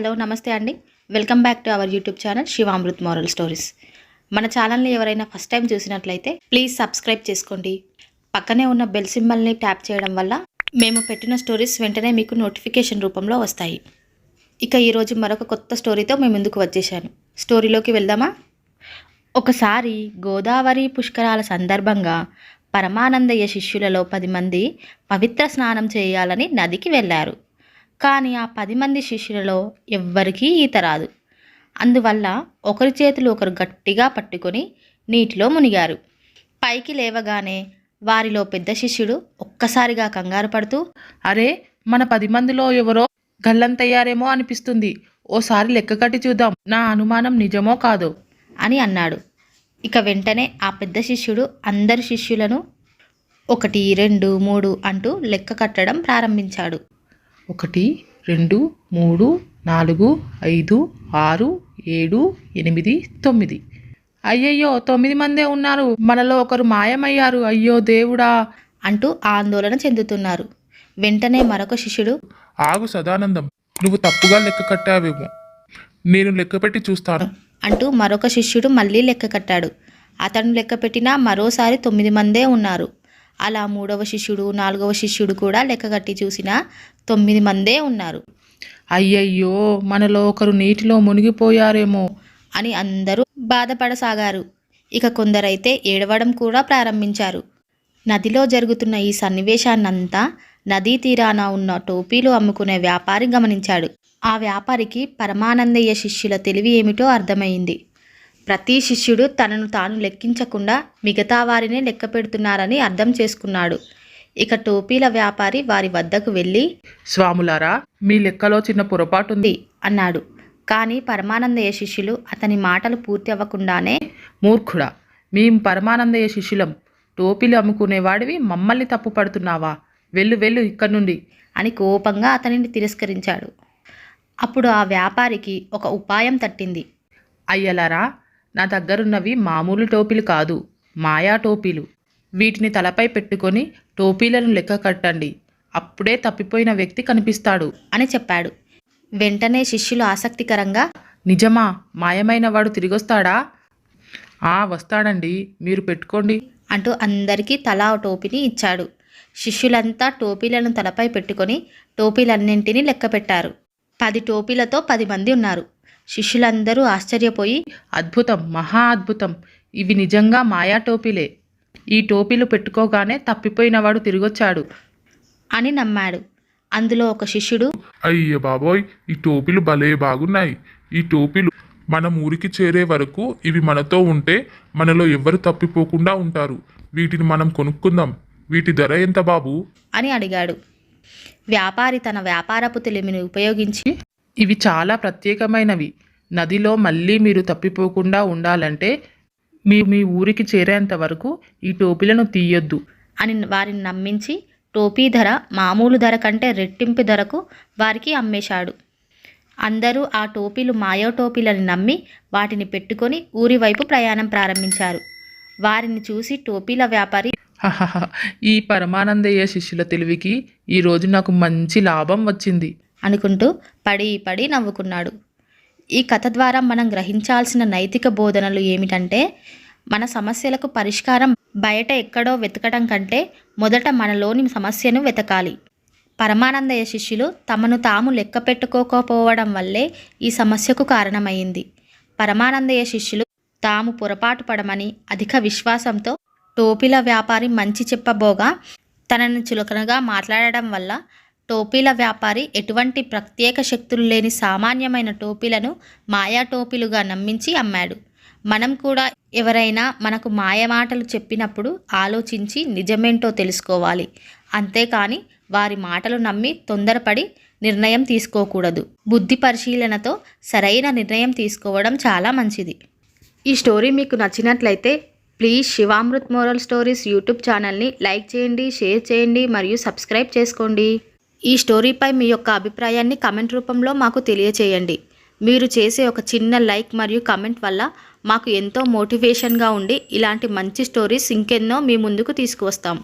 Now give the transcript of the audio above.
Hello నమస్తే అండి. Welcome back to our YouTube channel Shivamrut moral stories. మన ఛానల్ని ఎవరైనా ఫస్ట్ టైం చూసినట్లయితే ప్లీజ్ సబ్స్క్రైబ్ చేసుకోండి. పక్కనే ఉన్న బెల్ సింబల్ని ట్యాప్ చేయడం వల్ల మేము పెట్టిన స్టోరీస్ వెంటనే మీకు నోటిఫికేషన్ రూపంలో వస్తాయి. ఇక ఈరోజు మరొక కొత్త స్టోరీతో మేము ముందుకు వచ్చేసాను స్టోరీలోకి వెళ్దామా? ఒకసారి గోదావరి పుష్కరాల సందర్భంగా పరమానందయ్య శిష్యులలో పది మంది పవిత్ర స్నానం చేయాలని నదికి వెళ్ళారు. కానీ ఆ పది మంది శిష్యులలో ఎవ్వరికీ ఈత రాదు. అందువల్ల ఒకరి చేతులు ఒకరు గట్టిగా పట్టుకొని నీటిలో మునిగారు. పైకి లేవగానే వారిలో పెద్ద శిష్యుడు ఒక్కసారిగా కంగారు పడుతూ అరే మన పది మందిలో ఎవరో గల్లంతయ్యారేమో అనిపిస్తుంది. ఓసారి లెక్క కట్టి చూద్దాం. నా అనుమానం నిజమో కాదో? అని అన్నాడు. ఇక వెంటనే ఆ పెద్ద శిష్యుడు అందరి శిష్యులను ఒకటి రెండు మూడు అంటూ లెక్క కట్టడం ప్రారంభించాడు. ఒకటి రెండు మూడు నాలుగు ఐదు ఆరు ఏడు ఎనిమిది తొమ్మిది. అయ్యయ్యో తొమ్మిది మందే ఉన్నారు. మనలో ఒకరు మాయమయ్యారు. అయ్యో దేవుడా అంటూ ఆందోళన చెందుతున్నారు. వెంటనే మరొక శిష్యుడు ఆగు సదానందం నువ్వు తప్పుగా లెక్క కట్టావేమో. నేను లెక్క పెట్టి చూస్తాను. అంటూ మరొక శిష్యుడు మళ్ళీ లెక్క కట్టాడు. అతను లెక్క పెట్టినా మరోసారి తొమ్మిది మందే ఉన్నారు. అలా మూడవ శిష్యుడు నాలుగవ శిష్యుడు కూడా లెక్క కట్టి చూసినా తొమ్మిది మందే ఉన్నారు. అయ్యయ్యో మనలో ఒకరు నీటిలో మునిగిపోయారేమో అని అందరూ బాధపడసాగారు. ఇక కొందరైతే ఏడవడం కూడా ప్రారంభించారు. నదిలో జరుగుతున్న ఈ సన్నివేశాన్నంతా నదీ తీరాన ఉన్న టోపీలు అమ్ముకునే వ్యాపారి గమనించాడు. ఆ వ్యాపారికి పరమానందయ్య శిష్యుల తెలివి ఏమిటో అర్థమైంది. ప్రతి శిష్యుడు తనను తాను లెక్కించకుండా మిగతా వారినే లెక్క పెడుతున్నారని అర్థం చేసుకున్నాడు. ఇక టోపీల వ్యాపారి వారి వద్దకు వెళ్ళి స్వాములారా మీ లెక్కలో చిన్న పొరపాటు ఉంది అన్నాడు. కానీ పరమానందయ్య శిష్యులు అతని మాటలు పూర్తి అవ్వకుండానే మూర్ఖుడా మేం పరమానందయ్య శిష్యులం. టోపీలు అమ్ముకునేవాడివి మమ్మల్ని తప్పు పడుతున్నావా? వెళ్ళు వెళ్ళు ఇక్కడి నుండి అని కోపంగా అతనిని తిరస్కరించాడు. అప్పుడు ఆ వ్యాపారికి ఒక ఉపాయం తట్టింది. అయ్యలారా నా దగ్గరున్నవి మామూలు టోపీలు కాదు మాయా టోపీలు. వీటిని తలపై పెట్టుకొని టోపీలను లెక్క కట్టండి. అప్పుడే తప్పిపోయిన వ్యక్తి కనిపిస్తాడు. అని చెప్పాడు. వెంటనే శిష్యులు ఆసక్తికరంగా నిజమా? మాయమైన వాడు తిరిగొస్తాడా? ఆ వస్తాడండి. మీరు పెట్టుకోండి. అంటూ అందరికీ తలా టోపీని ఇచ్చాడు. శిష్యులంతా టోపీలను తలపై పెట్టుకొని టోపీలన్నింటినీ లెక్క పెట్టారు. పది టోపీలతో పది మంది ఉన్నారు. శిష్యులందరూ ఆశ్చర్యపోయి అద్భుతం మహా అద్భుతం. ఇవి నిజంగా మాయా టోపీలే. ఈ టోపీలు పెట్టుకోగానే తప్పిపోయినవాడు తిరిగొచ్చాడు అని నమ్మాడు. అందులో ఒక శిష్యుడు అయ్య బాబోయ్ ఈ టోపీలు భలే బాగున్నాయి. ఈ టోపీలు మనం ఊరికి చేరే వరకు ఇవి మనతో ఉంటే మనలో ఎవ్వరు తప్పిపోకుండా ఉంటారు. వీటిని మనం కొనుక్కుందాం. వీటి ధర ఎంత బాబు? అని అడిగాడు. వ్యాపారి తన వ్యాపారపు తెలివిని ఉపయోగించి ఇవి చాలా ప్రత్యేకమైనవి. నదిలో మళ్ళీ మీరు తప్పిపోకుండా ఉండాలంటే మీ మీ ఊరికి చేరేంత వరకు ఈ టోపీలను తీయొద్దు. అని వారిని నమ్మించి టోపీ ధర మామూలు ధర కంటే రెట్టింపు ధరకు వారికి అమ్మేశాడు. అందరూ ఆ టోపీలు మాయో టోపీలని నమ్మి వాటిని పెట్టుకొని ఊరి వైపు ప్రయాణం ప్రారంభించారు. వారిని చూసి టోపీల వ్యాపారి ఈ పరమానందయ్య శిష్యుల తెలివికి ఈరోజు నాకు మంచి లాభం వచ్చింది. అనుకుంటూ పడి పడి నవ్వుకున్నాడు. ఈ కథ ద్వారా మనం గ్రహించాల్సిన నైతిక బోధనలు ఏమిటంటే మన సమస్యలకు పరిష్కారం బయట ఎక్కడో వెతకడం కంటే మొదట మనలోని సమస్యను వెతకాలి. పరమానందయ్య శిష్యులు తమను తాము లెక్క పెట్టుకోకపోవడం వల్లే ఈ సమస్యకు కారణమైంది. పరమానందయ్య శిష్యులు తాము పొరపాటు పడమని అధిక విశ్వాసంతో టోపీల వ్యాపారి మంచి చెప్పబోగా తనను చులకనగా మాట్లాడడం వల్ల టోపీల వ్యాపారి ఎటువంటి ప్రత్యేక శక్తులు లేని సామాన్యమైన టోపీలను మాయా టోపీలుగా నమ్మించి అమ్మాడు. మనం కూడా ఎవరైనా మనకు మాయమాటలు చెప్పినప్పుడు ఆలోచించి నిజమేంటో తెలుసుకోవాలి. అంతేకాని వారి మాటలు నమ్మి తొందరపడి నిర్ణయం తీసుకోకూడదు. బుద్ధి పరిశీలనతో సరైన నిర్ణయం తీసుకోవడం చాలా మంచిది. ఈ స్టోరీ మీకు నచ్చినట్లయితే please Shivamrut moral stories YouTube ఛానల్ని లైక్ చేయండి షేర్ చేయండి మరియు సబ్స్క్రైబ్ చేసుకోండి. ఈ స్టోరీపై మీ యొక్క అభిప్రాయాన్ని కమెంట్ రూపంలో మాకు తెలియచేయండి. మీరు చేసే ఒక చిన్న లైక్ మరియు కమెంట్ వల్ల మాకు ఎంతో మోటివేషన్గా ఉండి ఇలాంటి మంచి స్టోరీస్ ఇంకెన్నో మీ ముందుకు తీసుకువస్తాం.